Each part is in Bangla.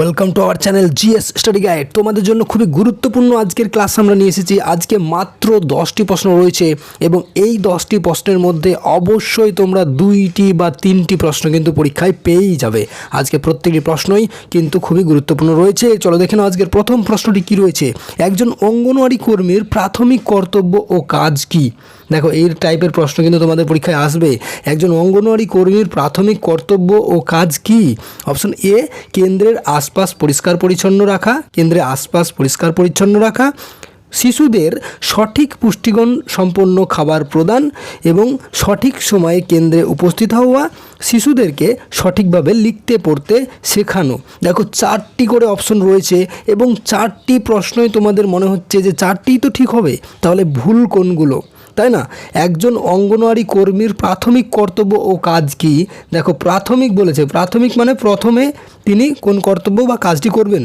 Welcome to our channel GS study guide তোমাদের জন্য খুবই গুরুত্বপূর্ণ আজকের ক্লাস আমরা নিয়ে এসেছি। আজকে মাত্র দশটি প্রশ্ন রয়েছে এবং এই দশটি প্রশ্নের মধ্যে অবশ্যই তোমরা দুইটি বা তিনটি প্রশ্ন কিন্তু পরীক্ষায় পেয়েই যাবে। আজকে প্রত্যেকটি প্রশ্নই কিন্তু খুবই গুরুত্বপূর্ণ রয়েছে। চলো দেখে নাও আজকের প্রথম প্রশ্নটি কি রয়েছে। একজন অঙ্গনওয়াড়ি কর্মীর প্রাথমিক কর্তব্য ও কাজ কি? দেখো, এই টাইপের প্রশ্ন কিন্তু তোমাদের পরীক্ষায় আসবে। একজন অঙ্গনওয়াড়ি কর্মীর প্রাথমিক কর্তব্য ও কাজ কি? অপশন এ কেন্দ্রের আশপাশ পরিষ্কার পরিচ্ছন্ন রাখা, কেন্দ্রে আশপাশ পরিষ্কার পরিচ্ছন্ন রাখা, শিশুদের সঠিক পুষ্টিগুণ সম্পন্ন খাবার প্রদান এবং সঠিক সময়ে কেন্দ্রে উপস্থিত হওয়া, শিশুদেরকে সঠিকভাবে লিখতে, পড়তে শেখানো। দেখো, চারটি করে অপশন রয়েছে এবং চারটি প্রশ্নই তোমাদের মনে হচ্ছে যে চারটিই তো ঠিক হবে। তাহলে ভুল কোনগুলো? তাই না? একজন অঙ্গনওয়াড়ি কর্মীর প্রাথমিক কর্তব্য ও কাজ কি? দেখো, প্রাথমিক বলেছে। প্রাথমিক মানে প্রথমে তিনি কোন কর্তব্য বা কাজটি করবেন।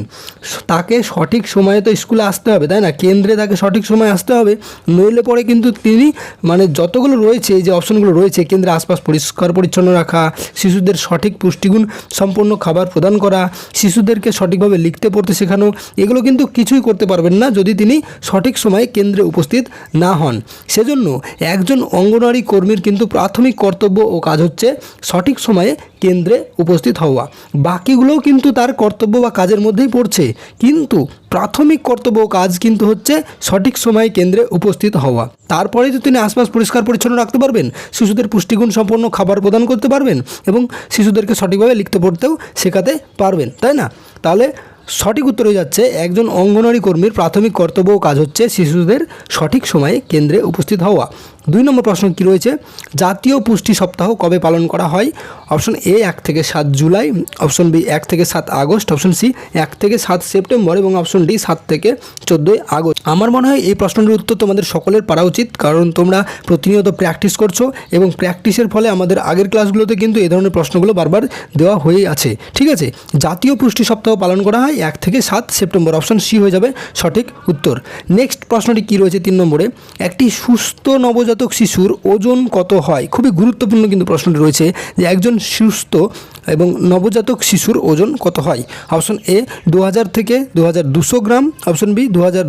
তাকে সঠিক সময়ে তো স্কুলে আসতে হবে, তাই না? কেন্দ্রে তাকে সঠিক সময়ে আসতে হবে। নইলে পরে কিন্তু তিনি মানে যতগুলো রয়েছে যে অপশনগুলো রয়েছে, কেন্দ্রে আশপাশ পরিষ্কার পরিচ্ছন্ন রাখা, শিশুদের সঠিক পুষ্টিগুণ সম্পন্ন খাবার প্রদান করা, শিশুদেরকে সঠিকভাবে লিখতে, পড়তে শেখানো, এগুলো কিন্তু কিছুই করতে পারবেন না যদি তিনি সঠিক সময়ে কেন্দ্রে উপস্থিত না হন। সেজন্য একজন অঙ্গনওয়াড়ি কর্মীর কিন্তু প্রাথমিক কর্তব্য ও কাজ হচ্ছে সঠিক সময়ে কেন্দ্রে উপস্থিত হওয়া। বাকিগুলোও কিন্তু তার কর্তব্য বা কাজের মধ্যেই পড়ছে। কিন্তু প্রাথমিক কর্তব্য ও কাজ কিন্তু হচ্ছে সঠিক সময়ে কেন্দ্রে উপস্থিত হওয়া। তারপরেই তো তিনি আশপাশ পরিষ্কার পরিচ্ছন্ন রাখতে পারবেন, শিশুদের পুষ্টিগুণ সম্পন্ন খাবার প্রদান করতে পারবেন এবং শিশুদেরকে সঠিকভাবে লিখতে পড়তেও শেখাতে পারবেন, তাই না? তাহলে সঠিক উত্তর হয়ে যাচ্ছে, একজন অঙ্গনওয়াড়ি কর্মীর প্রাথমিক কর্তব্য কাজ হচ্ছে শিশুদের সঠিক সময়ে কেন্দ্রে উপস্থিত হওয়া। দুই নম্বর প্রশ্ন কী রয়েছে? জাতীয় পুষ্টি সপ্তাহ কবে পালন করা হয়? অপশন এ এক থেকে সাত জুলাই। অপশন বি এক থেকে সাত আগস্ট। অপশন সি এক থেকে সাত সেপ্টেম্বর। এবং অপশন ডি সাত থেকে চোদ্দোই আগস্ট। আমার মনে হয় এই প্রশ্নটির উত্তর তোমাদের সকলের পারা উচিত। কারণ তোমরা প্রতিনিয়ত প্র্যাকটিস করছ এবং প্র্যাকটিসের ফলে আমাদের আগের ক্লাসগুলোতে কিন্তু এই ধরনের প্রশ্নগুলো বারবার দেওয়া হয়েই আছে। ঠিক আছে? জাতীয় পুষ্টি সপ্তাহ পালন করা হয় এক থেকে সাত সেপ্টেম্বর। অপশন সি হয়ে যাবে সঠিক উত্তর। নেক্সট প্রশ্নটি কী রয়েছে তিন নম্বরে? একটি সুস্থ নবজাতক শিশুর ওজন কত হয়? খুবই গুরুত্বপূর্ণ কিন্তু প্রশ্নটি রয়েছে যে একজন সুস্থ এবং নবজাতক শিশুর ওজন কত হয়? অপশন এ দু হাজার থেকে দু গ্রাম, অপশন বি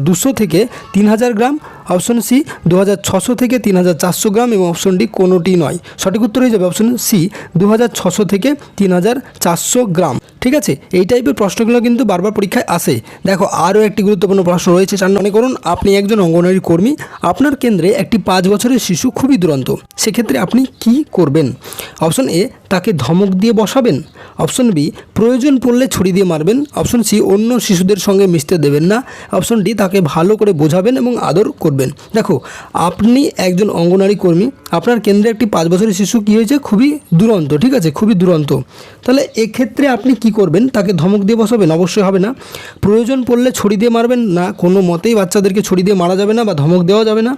দু থেকে তিন হাজার গ্রাম, অপশন সি দু থেকে তিন হাজার চারশো গ্রাম এবং অপশন ডি, কোনোটি নয়। সঠিক উত্তর হয়ে যাবে অপশন সি দু থেকে তিন হাজার চারশো গ্রাম। ঠিক আছে? এই টাইপের প্রশ্নগুলো কিন্তু বারবার পরীক্ষায় আসে। দেখো, আরও একটি গুরুত্বপূর্ণ প্রশ্ন রয়েছে, চার মনে করুন, আপনি একজন অঙ্গনওয়াড়ি কর্মী। আপনার কেন্দ্রে একটি পাঁচ বছরের শিশু খুবই দুরন্ত। সেক্ষেত্রে আপনি কি করবেন? অপশন এ, তাকে ধমক দিয়ে বসাবেন। অপশন বি, প্রয়োজন পড়লে ছুরি দিয়ে মারবেন। অপশন সি, অন্য শিশুদের সঙ্গে মিশতে দেবেন না। অপশন ডি, তাকে ভালো করে বোঝাবেন এবং আদর করবেন। দেখো, আপনি একজন অঙ্গনারী কর্মী। আপনার কেন্দ্রে একটি পাঁচ বছরের শিশু কী হয়েছে? খুবই দুরন্ত, ঠিক আছে? খুবই দুরন্ত। তাহলে এক্ষেত্রে আপনি কি করবেন, তাকে ধমক দিয়ে বসাবেন, অবশ্যই হবে না। প্রয়োজন পড়লে ছড়ি দিয়ে মারবেন না, কোনো মতেই বাচ্চাদেরকে ছড়ি দিয়ে মারা যাবে না বা ধমক দেওয়া যাবে না।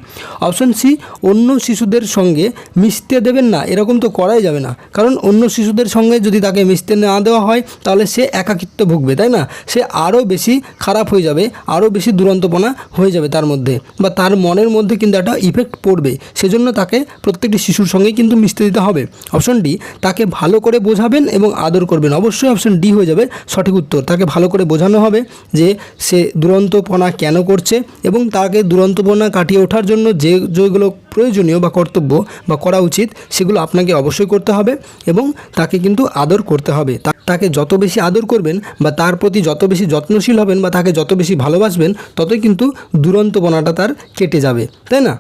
অপশন সি অন্য শিশুদের সঙ্গে মিশতে দেবেন না, এরকম তো করাই যাবে না। কারণ অন্য শিশুদের সঙ্গে যদি তাকে মিশতে না দেওয়া হয়, তাহলে সে একাকিত্ব ভুগবে, তাই না? সে আরও বেশি খারাপ হয়ে যাবে, আরও বেশি দুরন্তপনা হয়ে যাবে তার মধ্যে বা তার মনের মধ্যে কিন্তু একটা ইফেক্ট পড়বে। সেজন্য তাকে প্রত্যেকটি শিশুর সঙ্গেই কিন্তু মিশতে দিতে হবে। অপশন ডি তাকে ভালো করে বোঝাবেন এবং আদর করবেন। অবশ্যই অপশন ডি হয়ে যাবে, সঠিক উত্তর। তাকে ভালো করে বোঝানো হবে যে সে দুরন্তপনা কেন করছে এবং তাকে দুরন্তপনা কাটিয়ে ওঠার জন্য যে যেগুলো প্রয়োজনীয় বা কর্তব্য বা করা উচিত, সেগুলো আপনাকে অবশ্যই করতে হবে এবং তাকে কিন্তু আদর করতে হবে। তাকে যত বেশি আদর করবেন বা তার প্রতি যত বেশি যত্নশীল হবেন বা তাকে যত বেশি ভালোবাসবেন, ততই কিন্তু দুরন্তপনাটা তার কেটে যাবে। তাই না?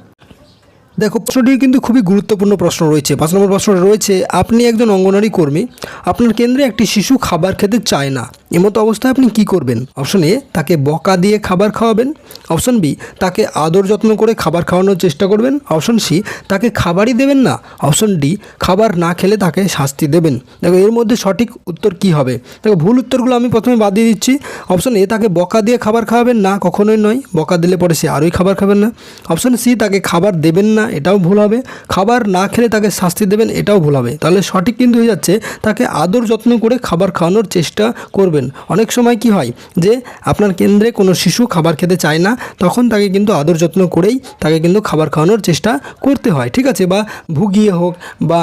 দেখো, প্রশ্নটি কিন্তু খুবই গুরুত্বপূর্ণ প্রশ্ন রয়েছে। পাঁচ নম্বর প্রশ্নটা রয়েছে, আপনি একজন অঙ্গনারী কর্মী, আপনার কেন্দ্রে একটি শিশু খাবার খেতে চায় না। এমতো অবস্থায় আপনি কি করবেন? অপশন এ, তাকে বকা দিয়ে খাবার খাওয়াবেন। অপশন বি, তাকে আদর যত্ন করে খাবার খাওয়ানোর চেষ্টা করবেন। অপশন সি, তাকে খাবারই দেবেন না। অপশন ডি, খাবার না খেলে তাকে শাস্তি দেবেন। দেখো, এর মধ্যে সঠিক উত্তর কি হবে? দেখো, ভুল উত্তরগুলো আমি প্রথমে বাদ দিয়ে দিচ্ছি। অপশন এ, তাকে বকা দিয়ে খাবার খাওয়াবেন না, কখনোই নয়। বকা দিলে পরে সে আরোই খাবার খাবেন না। অপশন সি, তাকে খাবার দেবেন না, এটাও ভুল হবে। খাবার না খেলে তাকে শাস্তি দেবেন, এটাও ভুল হবে। তাহলে সঠিক কিন্তু হয়ে যাচ্ছে, তাকে আদর যত্ন করে খাবার খাওয়ানোর চেষ্টা করবেন। করবেন অনেক সময় কি হয় যে, আপনার কেন্দ্রে কোনো শিশু খাবার খেতে চায় না, তখন তাকে কিন্তু আদর যত্ন করেই তাকে কিন্তু খাবার খাওয়ানোর চেষ্টা করতে হয়, ঠিক আছে? বা ভুগিয়ে হোক বা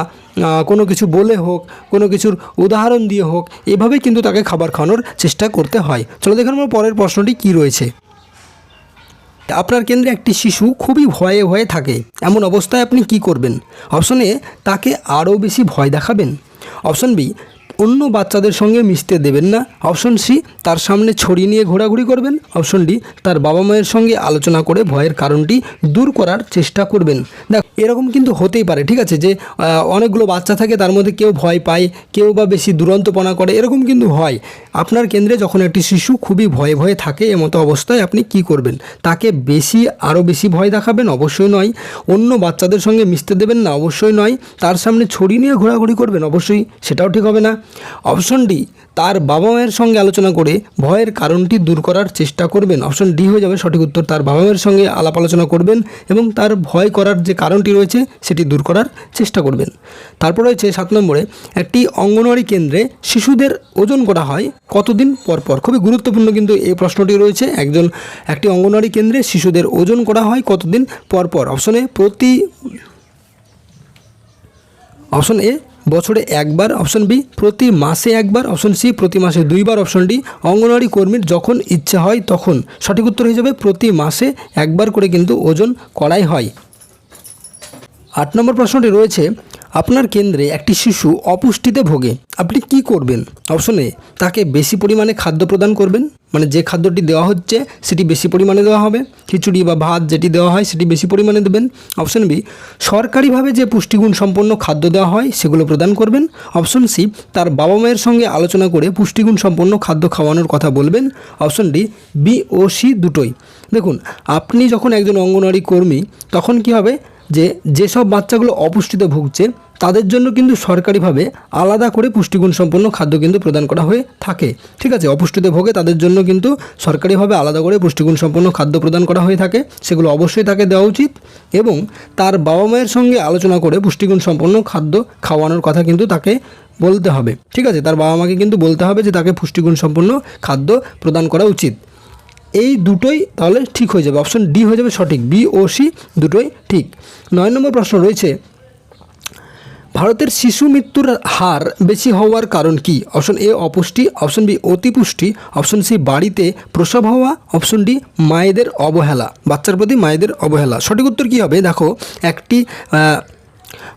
কোনো কিছু বলে হোক, কোনো কিছুর উদাহরণ দিয়ে হোক, এভাবেই কিন্তু তাকে খাবার খাওয়ানোর চেষ্টা করতে হয়। চলো দেখুন আমার পরের প্রশ্নটি কী রয়েছে। আপনার কেন্দ্রে একটি শিশু খুবই ভয়ে ভয়ে থাকে, এমন অবস্থায় আপনি কি করবেন? অপশন এ, তাকে আরও বেশি ভয় দেখাবেন। অপশন বি অন্য বাচ্চাদের সঙ্গে মিশতে দেবেন না। অপশন সি, তার সামনে ছড়িয়ে নিয়ে ঘোরাঘুরি করবেন। অপশন ডি, তার বাবা মায়ের সঙ্গে আলোচনা করে ভয়ের কারণটি দূর করার চেষ্টা করবেন। দেখ এরকম কিন্তু হতেই পারে, ঠিক আছে? যে অনেকগুলো বাচ্চা থাকে, তার মধ্যে কেউ ভয় পায়, কেউ বা বেশি দুরন্তপনা করে, এরকম কিন্তু হয়। আপনার কেন্দ্রে যখন একটি শিশু খুবই ভয়ে ভয়ে থাকে এমতো অবস্থায়, আপনি কি করবেন? তাকে বেশি, আরও বেশি ভয় দেখাবেন? অবশ্যই নয়। অন্য বাচ্চাদের সঙ্গে মিশতে দেবেন না? অবশ্যই নয়। তার সামনে ছড়ি নিয়ে ঘোরাঘুরি করবেন? অবশ্যই। সেটাও ঠিক হবে না। অপশন ডি, তার বাবা মায়ের সঙ্গে আলোচনা করে ভয়ের কারণটি দূর করার চেষ্টা করবেন। অপশন ডি হয়ে যাবে সঠিক উত্তর। তার বাবা মায়ের সঙ্গে আলাপ আলোচনা করবেন এবং তার ভয় করার যে কারণটি রয়েছে, সেটি দূর করার চেষ্টা করবেন। তারপর রয়েছে সাত নম্বরে, একটি অঙ্গনওয়াড়ি কেন্দ্রে শিশুদের ওজন করা হয় কতদিন পর পর? খুবই গুরুত্বপূর্ণ কিন্তু এই প্রশ্নটি রয়েছে। একজন, একটি অঙ্গনওয়াড়ি কেন্দ্রে শিশুদের ওজন করা হয় কতদিন পর পর? অপশনে প্রতি অপশন এ, বছরে একবার। অপশন বি, প্রতি মাসে একবার। অপশন সি, প্রতি মাসে দুইবার। অপশন ডি, অঙ্গনওয়াড়ি কর্মীর যখন ইচ্ছা হয় তখন। সঠিক উত্তর হয়ে যাবে, প্রতি মাসে একবার করে কিন্তু ওজন করাই হয়। আট নম্বর প্রশ্নটি রয়েছে, আপনার কেন্দ্রে একটি শিশু অপুষ্টিতে ভোগে, আপনি কি করবেন? অপশন এ, তাকে বেশি পরিমাণে খাদ্য প্রদান করবেন মানে যে খাদ্যটি দেওয়া হচ্ছে সেটি বেশি পরিমাণে দেওয়া হবে, খিচুড়ি বা ভাত যেটি দেওয়া হয় সেটি বেশি পরিমাণে দেবেন। অপশন বি, সরকারিভাবে যে পুষ্টিগুণ সম্পন্ন খাদ্য দেওয়া হয় সেগুলো প্রদান করবেন। অপশন সি, তার বাবা মায়ের সঙ্গে আলোচনা করে পুষ্টিগুণ সম্পন্ন খাদ্য খাওয়ানোর কথা বলবেন। অপশন ডি, বি ও সি দুটোই। দেখুন, আপনি যখন একজন অঙ্গনওয়াড়ি কর্মী, তখন কি হবে? যে যেসব বাচ্চাগুলো অপুষ্টিতে ভুগছে, তাদের জন্য কিন্তু সরকারিভাবে আলাদা করে পুষ্টিগুণ সম্পন্ন খাদ্য কিন্তু প্রদান করা হয়ে থাকে। ঠিক আছে, অপুষ্টিতে ভোগে তাদের জন্য কিন্তু সরকারিভাবে আলাদা করে পুষ্টিগুণ সম্পন্ন খাদ্য প্রদান করা হয়ে থাকে, সেগুলো অবশ্যই তাকে দেওয়া উচিত এবং তার বাবা মায়ের সঙ্গে আলোচনা করে পুষ্টিগুণ সম্পন্ন খাদ্য খাওয়ানোর কথা কিন্তু তাকে বলতে হবে। ঠিক আছে, তার বাবা মাকে কিন্তু বলতে হবে যে তাকে পুষ্টিগুণ সম্পন্ন খাদ্য প্রদান করা উচিত। এই দুটোই তাহলে ঠিক হয়ে যাবে। অপশন ডি হয়ে যাবে সঠিক বি ও সি দুটোই ঠিক। নয় নম্বর প্রশ্ন রয়েছে, ভারতের শিশু মৃত্যুর হার বেশি হওয়ার কারণ কি? অপশন এ অপুষ্টি অপশন বি অতিপুষ্টি অপশন সি বাড়িতে প্রসব হওয়া অপশন ডি মায়েদের অবহেলা, বাচ্চার প্রতি মায়েদের অবহেলা। সঠিক উত্তর কী হবে? দেখো, একটি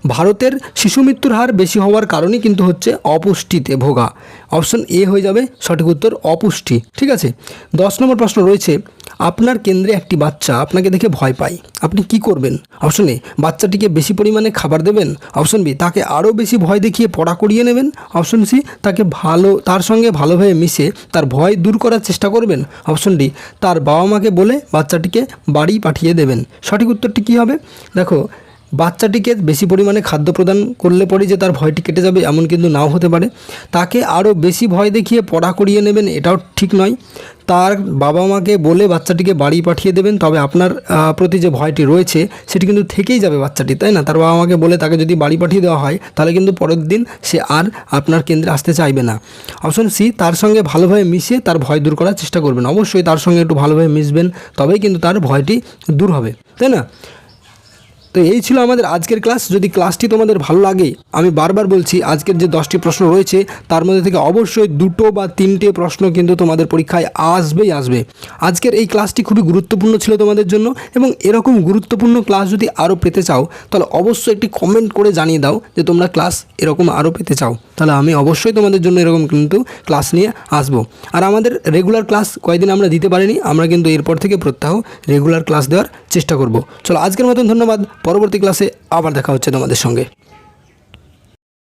ভারতের শিশু মৃত্যুর হার বেশি হওয়ার কারণই কিন্তু হচ্ছে অপুষ্টিতে ভোগা। অপশন এ হয়ে যাবে সঠিক উত্তর অপুষ্টি। ঠিক আছে? দশ নম্বর প্রশ্ন রয়েছে, আপনার কেন্দ্রে একটি বাচ্চা, আপনাকে দেখে ভয় পায়। আপনি কি করবেন? অপশন এ, বাচ্চাটিকে বেশি পরিমাণে খাবার দেবেন। অপশন বি, তাকে আরও বেশি ভয় দেখিয়ে পড়া করিয়ে নেবেন। অপশন সি, তাকে ভালো, তার সঙ্গে ভালোভাবে মিশে তার ভয় দূর করার চেষ্টা করবেন। অপশন ডি, তার বাবা মাকে বলে বাচ্চাটিকে বাড়ি পাঠিয়ে দেবেন। সঠিক উত্তরটি কী হবে? দেখো বাচ্চাটিকে বেশি পরিমাণে খাদ্য প্রদান করলে পরে যে তার ভয়টি কেটে যাবে এমন কিন্তু নাও হতে পারে। তাকে আরও বেশি ভয় দেখিয়ে পড়া করিয়ে নেবেন এটাও ঠিক নয়। তার বাবা মাকে বলে বাচ্চাটিকে বাড়ি পাঠিয়ে দেবেন, তবে আপনার প্রতি যে ভয়টি রয়েছে সেটি কিন্তু থেকেই যাবে বাচ্চাটি, তাই না? তার বাবা মাকে বলে তাকে যদি বাড়ি পাঠিয়ে দেওয়া হয়, তাহলে কিন্তু পরের দিন সে আর আপনার কেন্দ্রে আসতে চাইবে না। অপশন সি, তার সঙ্গে ভালোভাবে মিশিয়ে তার ভয় দূর করার চেষ্টা করবেন। অবশ্যই তার সঙ্গে একটু ভালোভাবে মিশবেন, তবেই কিন্তু তার ভয়টি দূর হবে, তাই না? তো এই ছিল আমাদের আজকের ক্লাস। যদি ক্লাসটি তোমাদের ভালো লাগে, আমি বারবার বলছি, আজকের যে দশটি প্রশ্ন রয়েছে, তার মধ্যে থেকে অবশ্যই দুটো বা তিনটে প্রশ্ন কিন্তু তোমাদের পরীক্ষায় আসবেই আসবে। আজকের এই ক্লাসটি খুবই গুরুত্বপূর্ণ ছিল তোমাদের জন্য এবং এরকম গুরুত্বপূর্ণ ক্লাস যদি আরও পেতে চাও, তাহলে অবশ্যই একটি কমেন্ট করে জানিয়ে দাও যে তোমরা ক্লাস এরকম আরও পেতে চাও। তাহলে আমি অবশ্যই তোমাদের জন্য এরকম কিন্তু ক্লাস নিয়ে আসব। আর আমাদের রেগুলার ক্লাস কয়েকদিন আমরা দিতে পারিনি, আমরা কিন্তু এরপর থেকে প্রত্যাহ রেগুলার ক্লাস দেওয়ার চেষ্টা করব। চলো, আজকের মতন ধন্যবাদ। পরবর্তী ক্লাসে আবার দেখা হচ্ছে তোমাদের সঙ্গে।